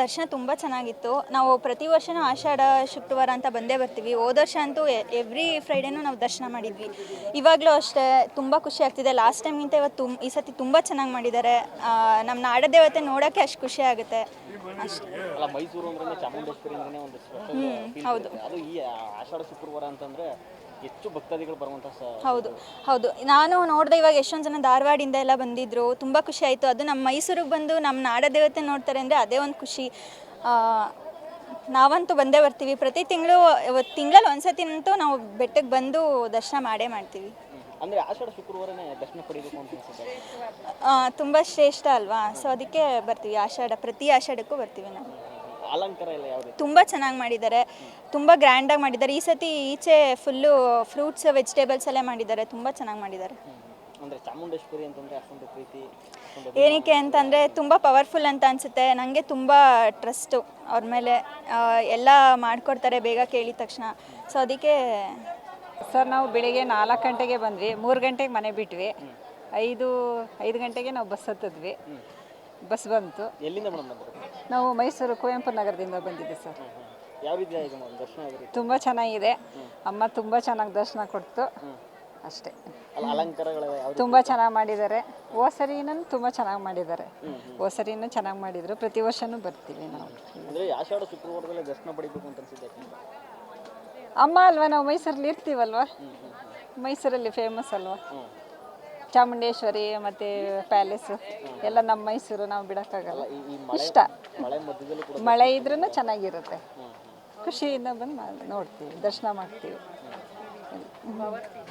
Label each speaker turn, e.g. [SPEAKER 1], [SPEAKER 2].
[SPEAKER 1] ದರ್ಶನ ತುಂಬ ಚೆನ್ನಾಗಿತ್ತು. ನಾವು ಪ್ರತಿ ವರ್ಷನೂ ಆಷಾಢ ಶುಕ್ರವಾರ ಅಂತ ಬಂದೇ ಬರ್ತೀವಿ. ಹೋದ ವರ್ಷ ಅಂತೂ ಎವ್ರಿ ಫ್ರೈಡೇನೂ ನಾವು ದರ್ಶನ ಮಾಡಿದ್ವಿ. ಇವಾಗಲೂ ಅಷ್ಟೇ ತುಂಬ ಖುಷಿ ಆಗ್ತಿದೆ. ಲಾಸ್ಟ್ ಟೈಮ್ಗಿಂತ ಇವತ್ತು ತುಮ್ ಈ ಸತಿ ತುಂಬ ಚೆನ್ನಾಗಿ ಮಾಡಿದ್ದಾರೆ. ನಮ್ಮ ನಾಡದೇವತೆ ನೋಡೋಕ್ಕೆ ಅಷ್ಟು ಖುಷಿ ಆಗುತ್ತೆ. ಅಷ್ಟೇ. ಹ್ಮ್, ಹೌದು.
[SPEAKER 2] ಹೆಚ್ಚು ಭಕ್ತಾದಿಗಳು ಬರುವಂತ ಸ
[SPEAKER 1] ಹೌದು ಹೌದು. ನಾನು ನೋಡಿದೆ ಇವಾಗ ಎಷ್ಟೊಂದು ಜನ ಧಾರವಾಡಿಂದ ಎಲ್ಲ ಬಂದಿದ್ರು. ತುಂಬ ಖುಷಿ ಆಯಿತು. ಅದು ನಮ್ಮ ಮೈಸೂರಿಗೆ ಬಂದು ನಮ್ಮ ನಾಡದೇವತೆ ನೋಡ್ತಾರೆ ಅಂದರೆ ಅದೇ ಒಂದು ಖುಷಿ. ಆ, ನಾವಂತೂ ಬಂದೇ ಬರ್ತೀವಿ. ಪ್ರತಿ ತಿಂಗಳು ತಿಂಗಳಲ್ಲಿ ಒಂದ್ಸತಿನಂತೂ ನಾವು ಬೆಟ್ಟಕ್ಕೆ ಬಂದು ದರ್ಶನ ಮಾಡೇ ಮಾಡ್ತೀವಿ.
[SPEAKER 2] ಅಂದ್ರೆ ಆಷಾಢ ಶುಕ್ರವಾರನೇ ದರ್ಶನ ಪಡಿಬೇಕು ಅಂತ ಅನ್ಸುತ್ತೆ.
[SPEAKER 1] ತುಂಬ ಶ್ರೇಷ್ಠ ಅಲ್ವಾ? ಸೊ ಅದಕ್ಕೆ ಬರ್ತೀವಿ. ಆಷಾಢ ಪ್ರತಿ ಆಷಾಢಕ್ಕೂ ಬರ್ತೀವಿ ನಾವು.
[SPEAKER 2] ಅಲಂಕಾರ ಎಲ್ಲ ಯಾವ ರೀತಿ
[SPEAKER 1] ತುಂಬ ಚೆನ್ನಾಗಿ ಮಾಡಿದ್ದಾರೆ. ತುಂಬ ಗ್ರ್ಯಾಂಡಾಗಿ ಮಾಡಿದ್ದಾರೆ. ಈ ಸತಿ ಈಚೆ ಫುಲ್ಲು ಫ್ರೂಟ್ಸ್ ವೆಜಿಟೇಬಲ್ಸ್ ಎಲ್ಲ ಮಾಡಿದ್ದಾರೆ. ತುಂಬ ಚೆನ್ನಾಗಿ ಮಾಡಿದ್ದಾರೆ.
[SPEAKER 2] ಅಂದ್ರೆ ಚಾಮುಂಡೇಶ್ವರಿ ಅಂತಂದ್ರೆ ಅಷ್ಟೊಂದು ಪ್ರೀತಿ
[SPEAKER 1] ಏನಕ್ಕೆ ಅಂತಂದರೆ ತುಂಬ ಪವರ್ಫುಲ್ ಅಂತ ಅನಿಸುತ್ತೆ. ನನಗೆ ತುಂಬ ಟ್ರಸ್ಟು ಅವ್ರ ಮೇಲೆ. ಆ, ಎಲ್ಲ ಮಾಡಿಕೊಡ್ತಾರೆ ಬೇಗ ಕೇಳಿದ ತಕ್ಷಣ. ಸೊ ಅದಕ್ಕೆ
[SPEAKER 3] ಸರ್ ನಾವು ಬೆಳಿಗ್ಗೆ ನಾಲ್ಕು ಗಂಟೆಗೆ ಬಂದ್ವಿ. ಮೂರು ಗಂಟೆಗೆ ಮನೆ ಬಿಟ್ವಿ. ಐದು ಐದು ಗಂಟೆಗೆ ನಾವು ಬಸ್ ಹತ್ತಿದ್ವಿ. ಬಸ್ ಬಂತು.
[SPEAKER 2] ಎಲ್ಲಿಂದ ಮೇಡಮ್ ಬಂದರು?
[SPEAKER 3] ನಾವು ಮೈಸೂರು ಕುವೆಂಪು ನಗರದಿಂದ ಬಂದಿದ್ದೆ ಸರ್.
[SPEAKER 2] ಯಾವ ರೀತಿ ಆಗಿದೆ ಮೇಡಮ್ ದರ್ಶನ ಯಾವ ರೀತಿ
[SPEAKER 3] ತುಂಬ ಚೆನ್ನಾಗಿದೆ. ಅಮ್ಮ ತುಂಬ ಚೆನ್ನಾಗಿ ದರ್ಶನ ಕೊಡ್ತು. ಅಷ್ಟೇ.
[SPEAKER 2] ಅಲ್ಲ ಅಲಂಕಾರಗಳ ಯಾವ ರೀತಿ?
[SPEAKER 3] ತುಂಬ ಚೆನ್ನಾಗಿ ಮಾಡಿದ್ದಾರೆ. ಓಸರಿನೂ ಸರಿನೂ ತುಂಬ ಚೆನ್ನಾಗಿ ಮಾಡಿದ್ದಾರೆ. ಓಸರಿನೂ ಚೆನ್ನಾಗಿ ಮಾಡಿದರು. ಪ್ರತಿ ವರ್ಷವೂ ಬರ್ತೀವಿ ನಾವು.
[SPEAKER 2] ಅಂದ್ರೆ ಆಷಾಢ ಶುಕ್ರವಾರದಲ್ಲೇ ದರ್ಶನ ಪಡಿಬೇಕು ಅಂತ ಅನ್ಸುತ್ತೆ
[SPEAKER 3] ಅಮ್ಮ ಅಲ್ವಾ ನಾವು ಮೈಸೂರಲ್ಲಿ ಇರ್ತೀವಲ್ವಾ? ಮೈಸೂರಲ್ಲಿ ಫೇಮಸ್ ಅಲ್ವಾ? ಚಾಮುಂಡೇಶ್ವರಿ ಮತ್ತು ಪ್ಯಾಲೇಸು ಎಲ್ಲ ನಮ್ಮ ಮೈಸೂರು ನಾವು ಬಿಡೋಕ್ಕಾಗಲ್ಲ. ಇಷ್ಟ. ಮಳೆ ಇದ್ರೂ ಚೆನ್ನಾಗಿರುತ್ತೆ. ಖುಷಿಯಿಂದ ಬಂದು ನೋಡ್ತೀವಿ ದರ್ಶನ ಮಾಡ್ತೀವಿ.